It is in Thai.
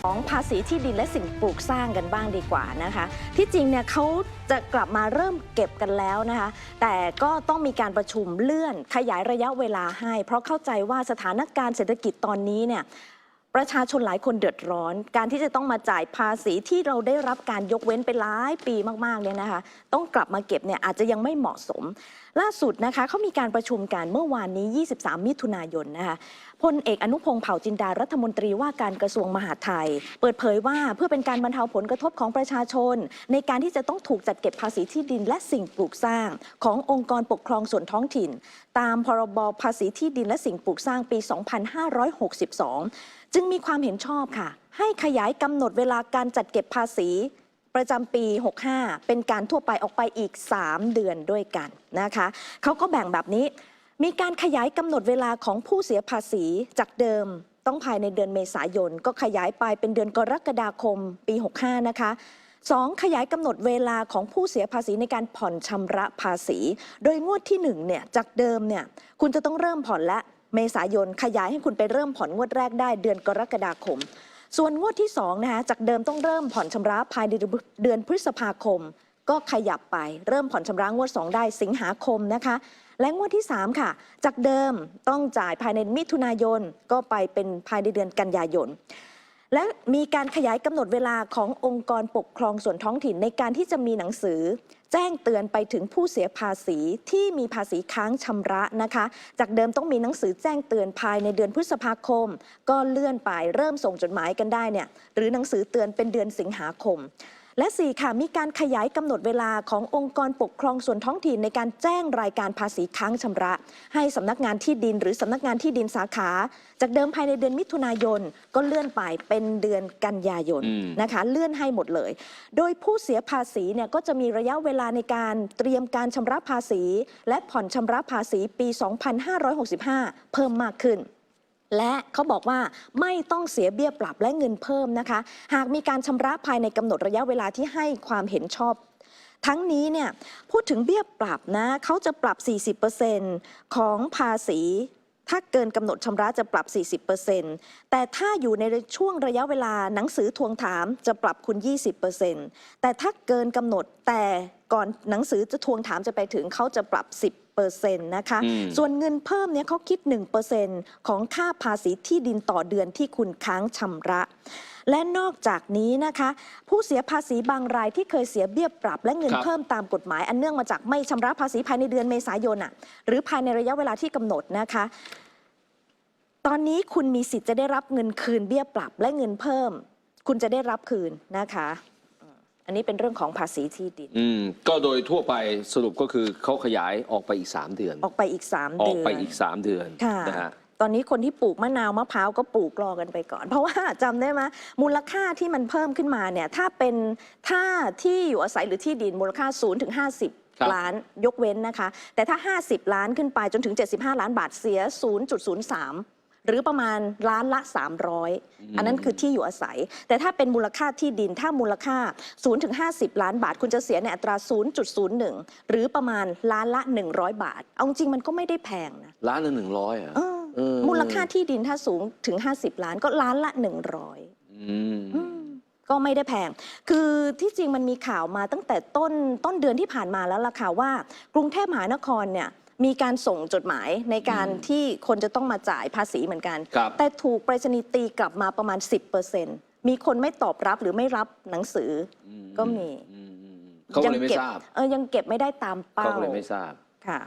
ของภาษีที่ดินและสิ่งปลูกสร้างกันบ้างดีกว่านะคะ ที่จริงเนี่ยเขาจะกลับมาเริ่มเก็บกันแล้วนะคะ แต่ก็ต้องมีการประชุมเลื่อนขยายระยะเวลาให้ เพราะเข้าใจว่าสถานการณ์เศรษฐกิจตอนนี้เนี่ยประชาชนหลายคนเดือดร้อน การที่จะต้องมาจ่ายภาษีที่เราได้รับการยกเว้นไปหลายปีมากๆเนี่ยนะคะ ต้องกลับมาเก็บเนี่ยอาจจะยังไม่เหมาะสม ล่าสุดนะคะเขามีการประชุมกันเมื่อวานนี้ 23 มิถุนายนนะคะพลเอกอนุพงศ์เผ่าจินดารัฐมนตรีว่าการกระทรวงมหาดไทย เปิดเผยว่าเพื่อเป็นการบรรเทาผลกระทบของประชาชน ในการที่จะต้องถูกจัดเก็บภาษีที่ดินและสิ่งปลูกสร้าง ขององค์กรปกครองส่วนท้องถิ่น ตามพรบภาษีที่ดินและสิ่งปลูกสร้างปี 2562 จึงมีความเห็นชอบค่ะ ให้ขยายกำหนดเวลาการจัดเก็บภาษีประจำปี 65 เป็นการทั่วไปออกไปอีก 3 เดือนด้วยกันนะคะ เขาก็แบ่งแบบนี้ มีการขยายกำหนดเวลาของผู้เสียภาษีจากเดิมต้องภายในเดือนเมษายน ก็ขยายไปเป็นเดือนกรกฎาคมปี 65 นะคะ 2. ขยายกำหนดเวลาของผู้เสียภาษีในการผ่อนชำระภาษี โดยงวดที่1เนี่ยจากเดิมเนี่ยคุณจะต้องเริ่มผ่อนละเมษายนขยายให้คุณไปเริ่มผ่อนงวดแรกได้เดือนกรกฎาคม ส่วนงวดที่2นะคะจากเดิมต้องเริ่มผ่อนชำระภายในเดือนพฤษภาคม ก็ขยับไปเริ่มผ่อนชำระงวด 2 ได้สิงหาคมนะคะ และงวดที่ 3 ค่ะ จากเดิมต้องจ่ายภายในมิถุนายนก็ไปเป็นภายในเดือนกันยายน และมีการขยายกำหนดเวลาขององค์กรปกครองส่วนท้องถิ่นในการที่จะมีหนังสือ แจ้งเตือนไปถึงผู้เสียภาษีที่มีภาษีค้างชำระนะคะ จากเดิมต้องมีหนังสือแจ้งเตือนภายในเดือนพฤษภาคม ก็เลื่อนไปเริ่มส่งจดหมายกันได้เนี่ยหรือหนังสือเตือนเป็นเดือนสิงหาคม และ 4 ค่ะ มีการขยายกำหนดเวลาขององค์กรปกครองส่วนท้องถิ่นในการแจ้งรายการภาษีค้างชำระ ให้สำนักงานที่ดินหรือสำนักงานที่ดินสาขา จากเดิมภายในเดือนมิถุนายน ก็เลื่อนไปเป็นเดือนกันยายนอืมนะคะ เลื่อนให้หมดเลย โดยผู้เสียภาษีเนี่ยก็จะมีระยะเวลาในการเตรียมการชำระภาษี และผ่อนชำระภาษีปี 2565 เพิ่มมากขึ้น และเขาบอกว่าไม่ต้องเสียเบี้ยปรับและเงินเพิ่มนะคะ หากมีการชำระภายในกำหนดระยะเวลาที่ให้ความเห็นชอบ ทั้งนี้เนี่ยพูดถึงเบี้ยปรับนะเขาจะปรับ 40%ของภาษี ถ้าเกินกำหนดชำระจะปรับ 40%แต่ถ้าอยู่ในช่วงระยะเวลาหนังสือทวงถามจะปรับคุณ 20%แต่ถ้าเกินกำหนดแต่ ก่อนหนังสือจะทวงถามจะไปถึงเขาจะปรับ 10%นะคะอืมส่วนเงินเพิ่มเนี่ยเขาคิด 1%ของค่าภาษีที่ดินต่อเดือนที่คุณค้างชำระ และนอกจากนี้นะคะ ผู้เสียภาษีบางรายที่เคยเสียเบี้ยปรับ และเงินครับเพิ่มตามกฎหมาย อันเนื่องมาจากไม่ชำระภาษีภายในเดือนเมษายนอะหรือภายในระยะเวลาที่กำหนดนะคะ ตอนนี้คุณมีสิทธิ์จะได้รับเงินคืนเบี้ยปรับและเงินเพิ่ม คุณจะได้รับคืนนะคะ อืมอันนี้เป็นเรื่องของภาษีที่ดิน อืมก็โดยทั่วไปสรุปก็คือเขาขยายออกไปอีก 3 เดือน ออกไปอีก 3อเดือกอน ไปอีก 3 เดือนค่ะ นะฮะ ตอนนี้คนที่ปลูกมะนาวมะพร้าวก็ปลูกรอกันไปก่อน เพราะว่า จำได้ไหมมูลค่าที่มันเพิ่มขึ้นมาเนี่ยถ้าเป็นถ้าที่อยู่อาศัยหรือที่ดินมูลค่า0ถึงครับ 50 ล้านยกเว้นนะคะ แต่ถ้า 50 ล้านขึ้นไปจนถึง 75 ล้านบาทเสีย 0.03 หรือประมาณล้านละ 300 อันนั้นคือที่อยู่อาศัย แต่ถ้าเป็นมูลค่าที่ดินถ้ามูลค่า0ถึง50 ล้านบาท คุณจะเสียในอัตรา 0.01 หรือประมาณล้านละ 100 บาท เอาจริงๆมันก็ไม่ได้แพงนะล้านละหนึ่งร้อยอะเออเออมูลค่าที่ดินถ้าสูงถึง 50 ล้านก็ล้านละ 100อืมอืมก็ไม่ได้แพง คือที่จริงมันมีข่าวมาตั้งแต่ต้นต้นเดือนที่ผ่านมาแล้วล่ะค่ะว่า กรุงเทพมหานครเนี่ย มีการส่งจดหมายในการอืมที่คนจะต้องมาจ่ายภาษีเหมือนกัน ครับ แต่ถูกไปรษณีย์ตีกลับมาประมาณ 10%มีคนไม่ตอบรับหรือไม่รับหนังสืออือก็มีอืมอืมอืมเขาก็เลยไม่เก็บทราบเออยังเก็บไม่ได้ตามเป้าเขาก็เลยไม่ทราบ ค่ะ